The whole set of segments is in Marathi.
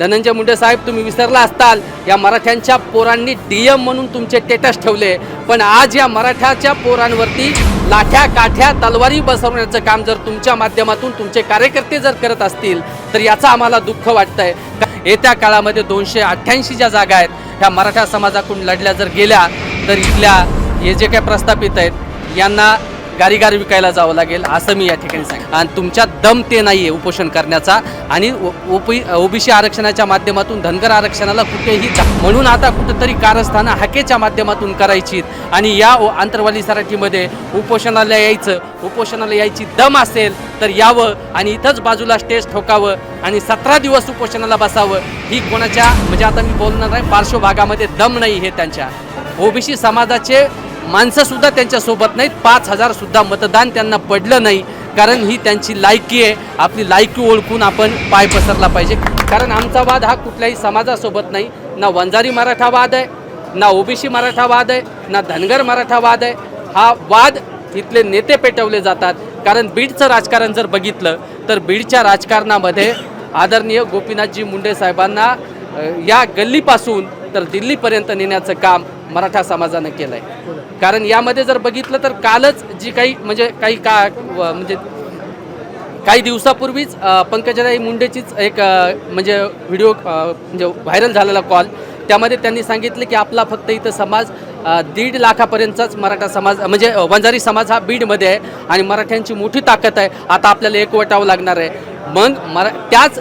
धनंजय मुंडे साहेब तुम्ही विसरला असताल. या मराठ्यांच्या पोरांनी डी एम म्हणून तुमचे टेटस ठेवले. पण आज या मराठ्याच्या पोरांवरती लाठ्या काठ्या तलवारी बसवण्याचं काम जर तुमच्या माध्यमातून तुमचे कार्यकर्ते जर करत असतील तर याचं आम्हाला दुःख वाटतंय. येत्या काळामध्ये दोनशे अठ्ठ्याऐंशी ज्या जागा आहेत ह्या मराठा समाजाकडून लढल्या जर गेल्या तर इथल्या हे जे काही प्रस्थापित आहेत यांना गारीगार विकायला जावं लागेल असं मी या ठिकाणी सांग आणि तुमच्या दम ते नाही आहे उपोषण करण्याचा. आणि ओपी ओबीसी आरक्षणाच्या माध्यमातून धनगर आरक्षणाला कुठेही म्हणून आता कुठंतरी कारस्थानं हाकेच्या माध्यमातून करायची आणि या आंतरवाली सराठीमध्ये उपोषणाला यायचं उपोषणाला यायची दम असेल तर यावं. आणि इथंच बाजूला स्टेज ठोकावं आणि सतरा दिवस उपोषणाला बसावं. ही कोणाच्या म्हणजे आता मी बोलणार आहे पार्श्वभागामध्ये दम नाही हे त्यांच्या. ओबीसी समाजाचे माणसंसुद्धा त्यांच्यासोबत नाहीत. पाच हजारसुद्धा मतदान त्यांना पडलं नाही. कारण ही त्यांची लायकी आहे. आपली लायकी ओळखून आपण पाय पसरला पाहिजे. कारण आमचा वाद हा कुठल्याही समाजासोबत नाही. ना वंजारी मराठा वाद आहे ना ओबीसी मराठा वाद आहे ना धनगर मराठा वाद आहे. हा वाद इथले नेते पेटवले जातात. कारण बीडचं राजकारण जर बघितलं तर बीडच्या राजकारणामध्ये आदरणीय गोपीनाथजी मुंडे साहेबांना या गल्लीपासून तर दिल्लीपर्यंत नेण्याचं काम मराठा समाजानं केलं आहे कारण यामध्ये जर बघितलं तर कालच जी काही म्हणजे काही का व- म्हणजे काही दिवसापूर्वीच अ, पंकजाताई मुंडेचीच एक म्हणजे व्हिडिओ म्हणजे व्हायरल झालेला कॉल. त्यामध्ये त्यांनी सांगितलं की आपला फक्त इथं समाज दीड लाखापर्यंतचाच मराठा समाज म्हणजे वंजारी समाज हा बीडमध्ये आहे आणि मराठ्यांची मोठी ताकद आहे. आता आपल्याला एकवटावं लागणार आहे. मग मरा त्याच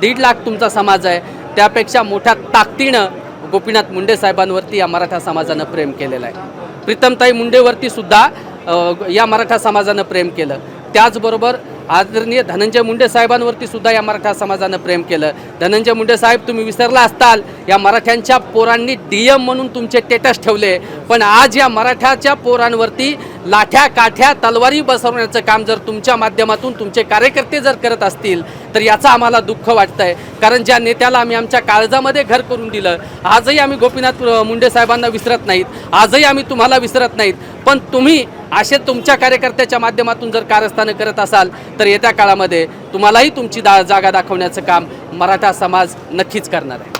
दीड लाख तुमचा समाज आहे. त्यापेक्षा मोठ्या ताकदीनं गोपीनाथ मुंडे साहेबांवरती या मराठा समाजानं प्रेम केलेलं आहे. प्रीतमताई मुंडेवरती सुद्धा या मराठा समाजानं प्रेम केलं. त्याचबरोबर आदरणीय धनंजय मुंडे साहेबांवरती सुद्धा या मराठा समाजानं प्रेम केलं. धनंजय मुंडे साहेब तुम्ही विसरला असताल. या मराठ्यांच्या पोरांनी डी एम म्हणून तुमचे टेटस ठेवले. पण आज या मराठ्याच्या पोरांवरती लाठ्या काठ्या तलवारी बसवण्याचं काम जर तुमच्या माध्यमातून तुमचे कार्यकर्ते जर करत असतील तर याचं आम्हाला दुःख वाटतंय. कारण ज्या नेत्याला आम्ही आमच्या काळजामध्ये घर करून दिलं आजही आम्ही गोपीनाथ मुंडे साहेबांना विसरत नाहीत. आजही आम्ही तुम्हाला विसरत नाहीत. पण तुम्ही असे तुमच्या कार्यकर्त्याच्या माध्यमातून जर कारस्थानं करत असाल तर येत्या काळामध्ये तुम्हालाही तुमची दा जागा दाखवण्याचं काम मराठा समाज नक्कीच करणार आहे.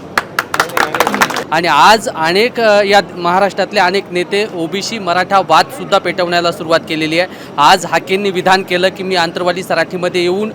आणि आज अनेक या महाराष्ट्रातले अनेक नेते ओबीसी मराठा वादसुद्धा पेटवण्याला सुरुवात केलेली आहे. आज हाकेंनी विधान केलं की मी आंतरवाली सराठीमध्ये येऊन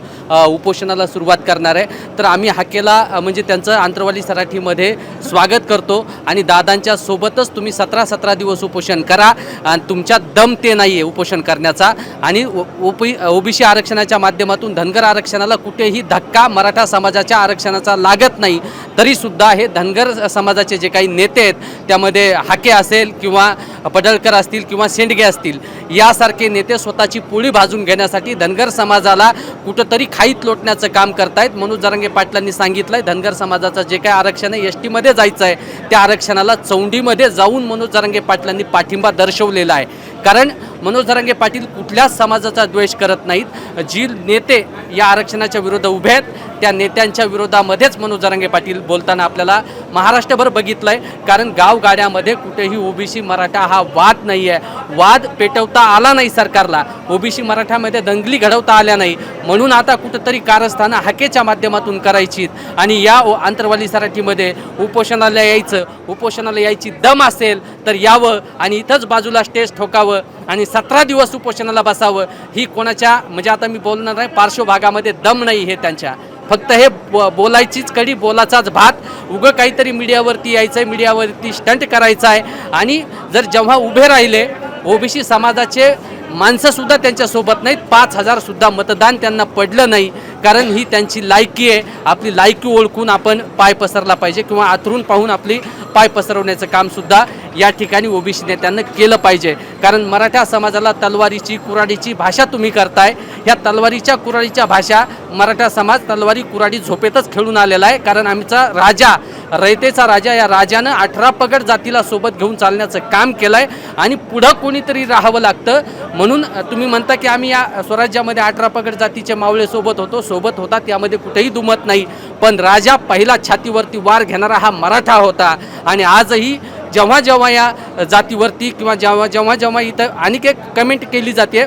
उपोषणाला सुरुवात करणार आहे. तर आम्ही हाकेला म्हणजे त्यांचं आंतरवाली सराठीमध्ये स्वागत करतो आणि दादांच्या सोबतच तुम्ही सतरा सतरा दिवस उपोषण करा आणि तुमच्या दम ते नाही आहे उपोषण करण्याचा. आणि ओपी ओबीसी आरक्षणाच्या माध्यमातून धनगर आरक्षणाला कुठेही धक्का मराठा समाजाच्या आरक्षणाचा लागत नाही. तरीसुद्धा हे धनगर समाजाचे जे काही नेते आहेत त्यामध्ये हाके असेल किंवा पडळकर असतील किंवा शेंडगे असतील यासारखे नेते स्वतःची पोळी भाजून घेण्यासाठी धनगर समाजाला कुठंतरी खाईत लोटण्याचं काम करतायत. मनोज जरांगे पाटलांनी सांगितलं आहे धनगर समाजाचं जे काही आरक्षण आहे एस टीमध्ये जायचं आहे त्या आरक्षणाला चौंडीमध्ये जाऊन मनोज जरांगे पाटलांनी पाठिंबा दर्शवलेला आहे. कारण मनोज जरांगे पाटील कुठल्याच समाजाचा द्वेष करत नाहीत. जी नेते या आरक्षणाच्या विरोधात उभे आहेत त्या नेत्यांच्या विरोधामध्येच मनोज जरांगे पाटील बोलताना आपल्याला महाराष्ट्रभर बघितलं आहे कारण गावगाड्यामध्ये कुठेही ओबीसी मराठा हा वाद नाही आहे वाद पेटवता आला नाही सरकारला. ओबीसी मराठामध्ये दंगली घडवता आल्या नाही. म्हणून आता कुठंतरी कारस्थानं हाकेच्या माध्यमातून करायची आणि या आंतरवाली सराठीमध्ये उपोषणाला यायचं. उपोषणाला यायची दम असेल तर यावं आणि इथंच बाजूला स्टेज ठोकावं. आणि सतरा दिवस उपोषणाला बसावं ही कोणाच्या म्हणजे आता मी बोलणार नाही पार्श्वभागामध्ये दम नाही हे त्यांच्या. फक्त हे बो बोलायचीच कडी बोलाचाच भात. उगं काहीतरी मीडियावरती यायचं आहे मीडियावरती स्टंट करायचं आहे आणि जर जेव्हा उभे राहिले ओबीसी समाजाचे माणसंसुद्धा त्यांच्यासोबत नाहीत. पाच हजारसुद्धा मतदान त्यांना पडलं नाही. कारण ही त्यांची लायकी आहे. आपली लायकी ओळखून आपण पाय पसरला पाहिजे किंवा आतरून पाहून आपली पाय पसरवण्याचं कामसुद्धा या ठिकाणी ओबीसी नेत्यांना केलं पाहिजे. कारण मराठा समाजाला तलवारीची कुराडीची भाषा तुम्ही करताय. ह्या तलवारीच्या कुराडीच्या भाषा मराठा समाज तलवारी कुराडी झोपेतच खेळून आलेला आहे. कारण आमचा राजा रयतेचा राजा या राजानं अठरा पगड जातीला सोबत घेऊन चालण्याचं काम केलं आहे आणि पुढं कोणीतरी राहावं लागतं. म्हणून तुम्ही म्हणता की आम्ही या स्वराज्यामध्ये अठरा पगड जातीचे मावळे सोबत होतो. सोबत होता त्यामध्ये कुठेही दुमत नाही. पण राजा पहिला छातीवरती वार घेणारा हा मराठा होता. आणि आजही जेव्हा जेव्हा या जातीवरती किंवा जेव्हा जेव्हा जेव्हा इथं आणखी एक कमेंट केली जाते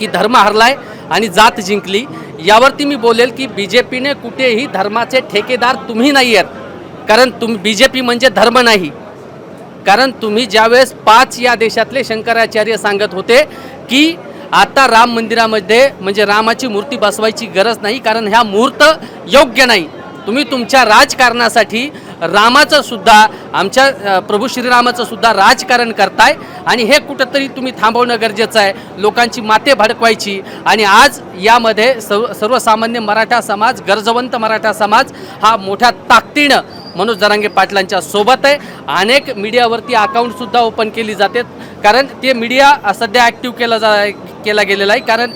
की धर्म हरलाय आणि जात जिंकली यावरती मी बोलेल की बी जे पीने कुठेही धर्माचे ठेकेदार तुम्ही नाही आहेत. कारण तुम बी जे पी म्हणजे धर्म नाही. कारण तुम्ही ज्यावेळेस पाच या देशातले शंकराचार्य सांगत होते की आता राम मंदिरामध्ये म्हणजे रामाची मूर्ती बसवायची गरज नाही कारण ह्या मूर्त योग्य नाही. तुम्ही तुमच्या राजकारणासाठी रामाचं सुद्धा आमच्या प्रभू श्रीरामाचं सुद्धा राजकारण करताय. आणि हे कुठंतरी तुम्ही थांबवणं गरजेचं आहे. लोकांची माते भडकवायची. आणि आज यामध्ये सर्व सर्वसामान्य मराठा समाज गरजवंत मराठा समाज हा मोठ्या ताकदीनं मनोज जरांगे पाटलांच्या सोबत आहे. अनेक मीडियावरती अकाउंटसुद्धा ओपन केली जाते. कारण ते मीडिया सध्या ॲक्टिव्ह केला जा केला गेलेला आहे. कारण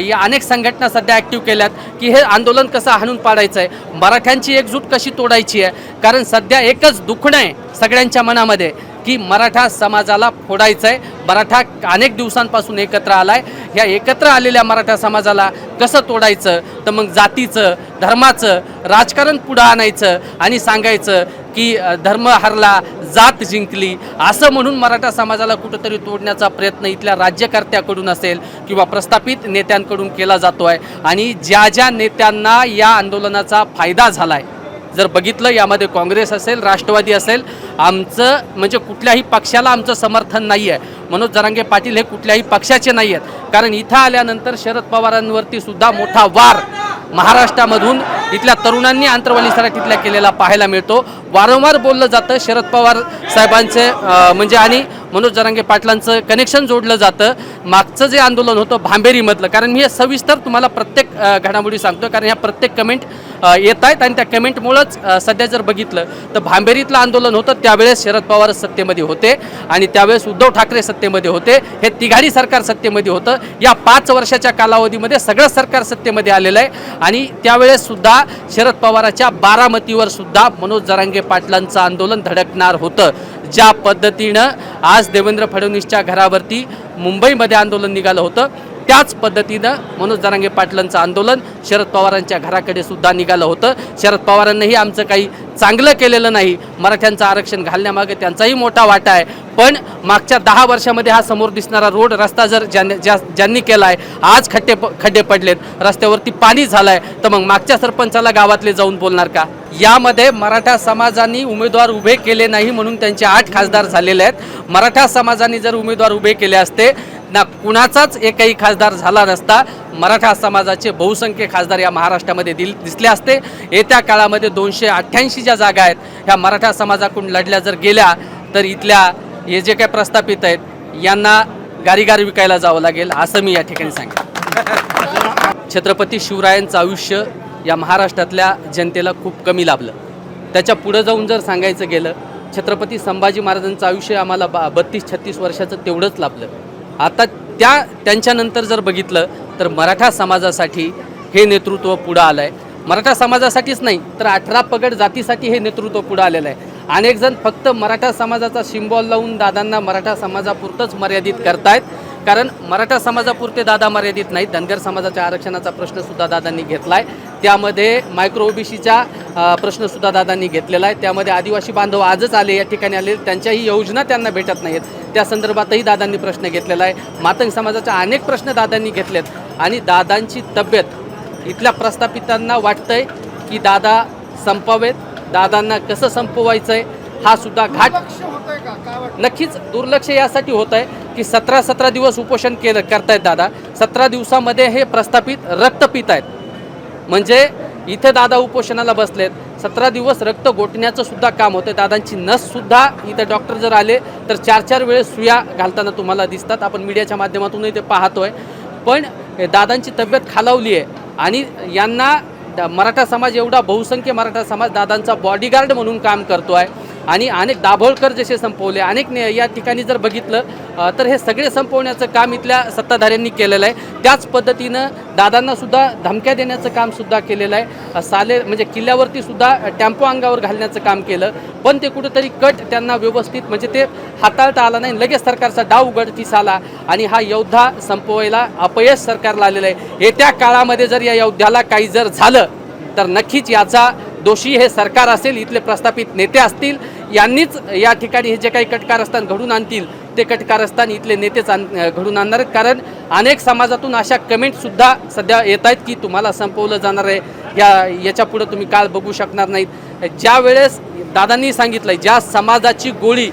या अनेक संघटना सध्या ॲक्टिव्ह केल्यात की हे आंदोलन कसं हाणून पाडायचं आहे. मराठ्यांची एकजूट कशी तोडायची आहे. कारण सध्या एकच दुखणं आहे सगळ्यांच्या मनामध्ये. की मराठा समाजाला फोडायचं आहे मराठा अनेक दिवसांपासून एकत्र आला आहे ह्या एकत्र आलेल्या मराठा समाजाला कसं तोडायचं? तर मग जातीचं धर्माचं राजकारण पुढं आणायचं आणि सांगायचं की धर्म हरला जात जिंकली असं म्हणून मराठा समाजाला कुठंतरी तोडण्याचा प्रयत्न इथल्या राज्यकर्त्याकडून असेल किंवा प्रस्थापित नेत्यांकडून केला जातो आहे आणि ज्या ज्या नेत्यांना या आंदोलनाचा फायदा झाला आहे जर बघितलं यामध्ये काँग्रेस असेल राष्ट्रवादी असेल आमचं म्हणजे कुठल्याही पक्षाला आमचं समर्थन नाही आहे मनोज जरांगे पाटील हे कुठल्याही पक्षाचे नाही आहेत कारण इथं आल्यानंतर शरद पवारांवरती सुद्धा मोठा वार महाराष्ट्रामधून इथल्या तरुणांनी आंतरवाली सराटीतल्या केलेला पाहायला मिळतो. वारंवार बोललं जातं शरद पवार साहेबांचे म्हणजे आणि मनोज जरांगे पाटलांचं कनेक्शन जोडलं जातं. मागचं जे आंदोलन होतं भांबेरीमधलं कारण मी हे सविस्तर तुम्हाला प्रत्येक घडामोडी सांगतो कारण ह्या प्रत्येक कमेंट येत आहेत आणि त्या कमेंटमुळंच सध्या जर बघितलं तर भांबेरीतलं आंदोलन होतं त्यावेळेस शरद पवार सत्तेमध्ये होते आणि त्यावेळेस उद्धव ठाकरे सत्तेमध्ये होते. हे तिघाडी सरकार सत्तेमध्ये होतं. या पाच वर्षाच्या कालावधीमध्ये सगळं सरकार सत्तेमध्ये आलेलं आहे आणि त्यावेळेस सुद्धा शरद पवाराच्या बारामतीवर सुद्धा मनोज जरांगे पाटलांचं आंदोलन धडकणार होतं. ज्या पद्धतीनं आज देवेंद्र फडणवीसच्या घरावरती मुंबईमध्ये आंदोलन निघालं होतं त्याच पद्धतीनं मनोज जरांगे पाटलांचं आंदोलन शरद पवारांच्या घराकडे सुद्धा निघालं होतं. शरद पवारांनीही आमचं काही चांगलं केलेलं नाही. मराठ्यांचं आरक्षण घालण्यामागे त्यांचाही मोठा वाटा आहे. पण मागच्या दहा वर्षामध्ये हा समोर दिसणारा रोड रस्ता जर ज्यांनी ज्या ज्यांनी केला आहे आज खड्डे प- खड्डे पडलेत. रस्त्यावरती पाणी झालं आहे तर मग मागच्या सरपंचाला गावातले जाऊन बोलणार का? यामध्ये मराठा समाजाने उमेदवार उभे केले नाही म्हणून त्यांचे आठ खासदार झालेले आहेत. मराठा समाजाने जर उमेदवार उभे केले असते ना कुणाचाच एकही खासदार झाला नसता. मराठा समाजाचे बहुसंख्य खासदार या महाराष्ट्रामध्ये दिल दिसले असते. येत्या काळामध्ये दोनशे अठ्ठ्याऐंशी ज्या जागा आहेत ह्या मराठा समाजाकडून लढल्या जर गेल्या तर इथल्या हे जे काही प्रस्थापित आहेत यांना गारीगार विकायला जावं लागेल असं मी या ठिकाणी सांगेन. छत्रपती शिवरायांचं आयुष्य या महाराष्ट्रातल्या जनतेला खूप कमी लाभलं. त्याच्या पुढं जाऊन जर सांगायचं गेलं छत्रपती संभाजी महाराजांचं आयुष्य आम्हाला बा बत्तीस छत्तीस वर्षाचं तेवढंच लाभलं. आता त्या त्यांच्यानंतर जर बघितलं तर मराठा समाजासाठी हे नेतृत्व पुढं आलं आहे मराठा समाजासाठीच नाही तर अठरा पगड जातीसाठी हे नेतृत्व पुढं आलेलं आहे. अनेक जण फक्त मराठा समाजाचा सिम्बॉल लावून दादांना मराठा समाजापुरतंच मर्यादित करतायत. कारण मराठा समाजापुरते दादा मर्यादित नाहीत. धनगर समाजाच्या आरक्षणाचा प्रश्नसुद्धा दादांनी घेतला आहे त्यामध्ये मायक्रो ओबीसीचा प्रश्नसुद्धा दादांनी घेतलेला आहे. त्यामध्ये आदिवासी बांधव आजच आले या ठिकाणी आले. त्यांच्याही योजना त्यांना भेटत नाहीत. त्या संदर्भातही दादांनी प्रश्न घेतलेला आहे. मातंग समाजाच्या अनेक प्रश्न दादांनी घेतलेत. आणि दादांची तब्येत इथल्या प्रस्थापितांना वाटतंय की दादा संपवेत. दादांना कसं संपवायचं आहे हा सुद्धा घाट नक्कीच दुर्लक्ष यासाठी होत आहे की सतरा सतरा दिवस उपोषण केलं करतायत दादा. सतरा दिवसामध्ये हे प्रस्थापित रक्त पित आहेत. म्हणजे इथे दादा उपोषणाला बसलेत. सतरा दिवस रक्त गोठण्याचं सुद्धा काम होतं दादांची नस सुद्धा इथे डॉक्टर जर आले तर चार चार वेळेस सुया घालताना तुम्हाला दिसतात. आपण मीडियाच्या माध्यमातूनही ते पाहतोय. पण हे दादांची तब्येत खालावली आहे. आणि यांना मराठा समाज एवढा बहुसंख्य मराठा समाज दादांचा बॉडीगार्ड म्हणून काम करतो आहे आणि अनेक दाभोळकर जसे संपवले अनेक ने या ठिकाणी जर बघितलं तर हे सगळे संपवण्याचं काम इथल्या सत्ताधाऱ्यांनी केलेलं आहे. त्याच पद्धतीनं दादांना सुद्धा धमक्या देण्याचं काम सुद्धा केलेलं आहे. साले म्हणजे किल्ल्यावरती सुद्धा टॅम्पो अंगावर घालण्याचं काम केलं. पण ते कुठंतरी कट त्यांना व्यवस्थित म्हणजे ते हाताळता आला नाही. लगेच सरकारचा डाव उघडकीस आला आणि हा योद्धा संपवायला अपयश सरकारला आलेलं आहे. येत्या काळामध्ये जर या योद्ध्याला काही जर झालं तर नक्कीच याचा दोषी हे सरकार असेल इथले प्रस्थापित नेते असतील. यांनीच या ठिकाणी हे जे काही कटकारस्थान घडून आणतील ते कटकारस्थान इथले नेतेच आण घडून आणणार आहेत. कारण अनेक समाजातून अशा कमेंटसुद्धा सध्या येत आहेत की तुम्हाला संपवलं जाणार आहे. या याच्या पुढं तुम्ही काळ बघू शकणार नाहीत. ज्या वेळेस दादांनी सांगितलं ज्या समाजाची गोळी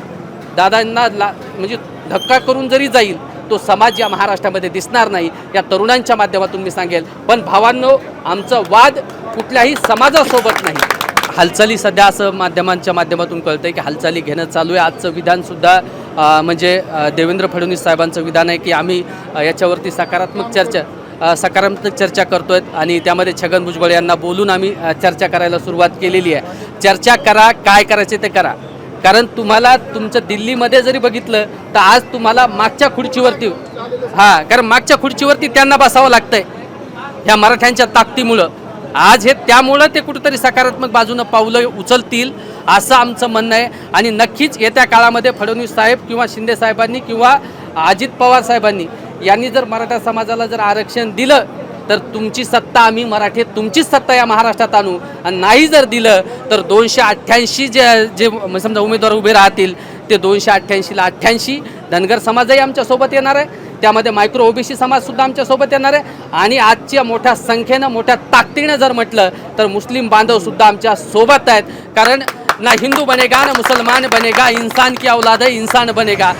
दादांना ला म्हणजे धक्का करून जरी जाईल तो समाज या महाराष्ट्रामध्ये दिसणार नाही. या तरुणांच्या माध्यमातून मी सांगेल. पण भावांनो आमचं वाद कुठल्याही समाजासोबत नाही. हालचाली सध्या असं माध्यमांच्या माध्यमातून कळतं आहे की हालचाली घेणं चालू आहे. आजचं विधानसुद्धा म्हणजे देवेंद्र फडणवीस साहेबांचं विधान आहे की आम्ही याच्यावरती सकारात्मक चर्चा सकारात्मक चर्चा करतो आहेत आणि त्यामध्ये छगन भुजबळ यांना बोलून आम्ही चर्चा करायला सुरुवात केलेली आहे. चर्चा करा काय करायचे ते करा. कारण तुम्हाला तुमचं दिल्लीमध्ये जरी बघितलं तर आज तुम्हाला मागच्या खुर्चीवरती हां कारण मागच्या खुर्चीवरती त्यांना बसावं लागतंय. ह्या मराठ्यांच्या ताकदीमुळं. आज हे त्यामुळं ते कुठंतरी सकारात्मक बाजूनं पावलं उचलतील असं आमचं म्हणणं आहे. आणि नक्कीच येत्या काळामध्ये फडणवीस साहेब किंवा शिंदे साहेबांनी किंवा अजित पवार साहेबांनी यांनी जर मराठा समाजाला जर आरक्षण दिलं तर तुमची सत्ता आम्ही मराठी तुमचीच सत्ता या महाराष्ट्रात आणू. आणि नाही जर दिलं तर दोनशे अठ्ठ्याऐंशी जे जे समजा उमेदवार उभे राहतील ते दोनशे अठ्ठ्याऐंशीला अठ्ठ्याऐंशी धनगर समाजही आमच्यासोबत येणार आहे. त्यामध्ये मायक्रो ओबीसी समाजसुद्धा आमच्यासोबत येणार आहे. आणि आजच्या मोठ्या संख्येनं मोठ्या ताकदीनं जर म्हटलं तर मुस्लिम बांधवसुद्धा आमच्यासोबत आहेत. कारण ना हिंदू बनेगा ना मुसलमान बनेगा इंसान की औलाद है इंसान बनेगा.